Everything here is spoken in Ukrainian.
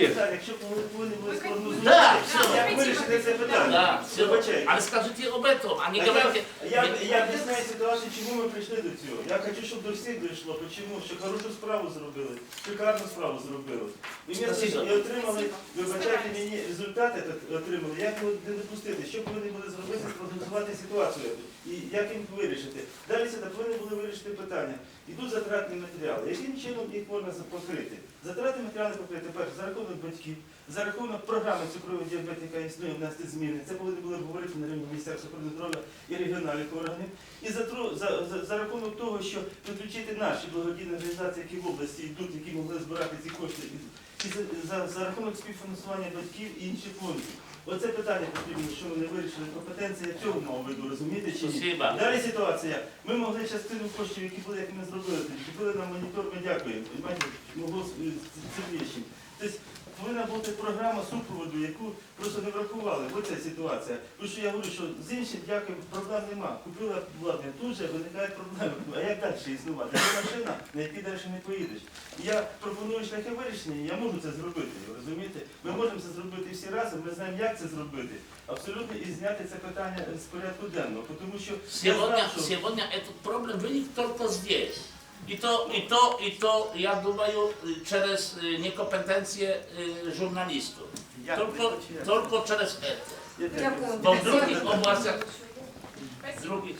є. Якщо повинні були спрогнозувати, Да, все. як вирішити це питання? Все. Вибачайте. Але скажите об этом, а не А я, говорите... я, я об'ясняю ситуацію, чому ми прийшли до цього. Я хочу, щоб до всіх дійшло. Чому? Що хорошу справу зробили, шикарну справу зробили. І, ми Спасибо. і отримали, вибачайте мені, результати так отримали. Як його не допустити? Що повинні були зробити, спрогнозувати ситуацію і як їм вирішити? Далі вирішити питання. Ідуть затратні матеріали. Яким чином їх можна покрити? Затратні матеріали покрити перше за рахунок батьків, за рахунок програми цукрового діабетика існує внести зміни. Це повинні були говорити на рівні Міністерства охорони здоров'я і регіональних органів. І за, за, за, за рахунок того, що підключити наші благодійні організації, які в області йдуть, які могли збирати ці кошти, і, за, за, за рахунок співфінансування батьків і інших фондів. Оце питання потрібно, що вони вирішили. Компетенція цього мав виду, розумієте чи ні? Спасибо. Далі ситуація. Ми могли частину коштів, які були, як ми зробили, купили нам монітор, ми дякуємо. Понимаєте, могло сильнішим. Тобто повинна бути програма супроводу, яку просто не врахували. Ось ця ситуація. Тому що я говорю, що з іншим дякую, проблем нема. Купила обладнання, тут же виникають проблеми. А як далі існувати? Це машина, на якій далі не поїдеш. Я пропоную шляхи вирішення, я можу це зробити. ви Розумієте? Ми можемо це зробити всі разом, ми знаємо, як це зробити. Абсолютно і зняти це питання з порядку денного. Тому що я Сегодня, знав, що... сегодня этот проблем выник только здесь. И то, и то, и то, я думаю, y, через y, niekompetencje y, żurnalistów. Я Tylko, відпочиваю. tylko через это. Я дякую. Bo w drugich oblastiach, w drugich,